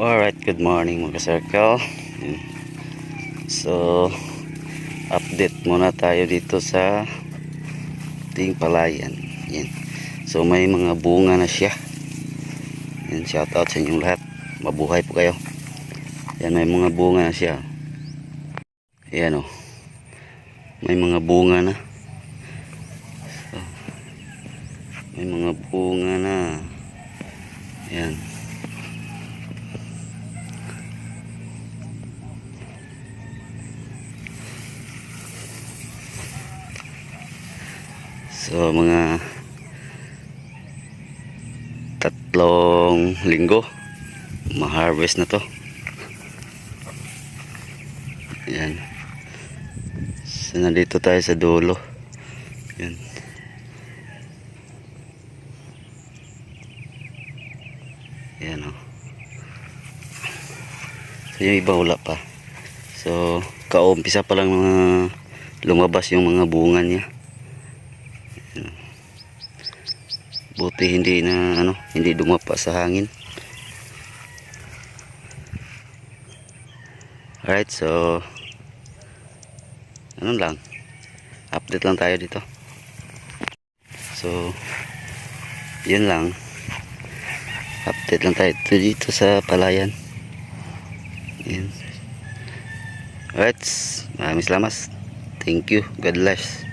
Alright, good morning mga circle. So, update muna tayo dito sa ting palayan. Yan. So, may mga bunga na siya. Yan, shout out sa inyong lahat. Mabuhay po kayo. Yan, may mga bunga na siya. Yan o. May mga bunga na. So, may mga bunga na. Yan. So mga tatlong linggo ma-harvest na to. Yan. So nandito tayo sa dulo. Yan. Yan o. So yung iba wala pa. So kaumpisa pa lang mga lumabas yung mga bunga niya. Buti hindi na ano hindi dumapa sa hangin. Alright so ano lang. Update lang tayo dito. So yun lang. Update lang tayo dito, dito sa palayan. Yun. Alright maraming salamat. Thank you. God bless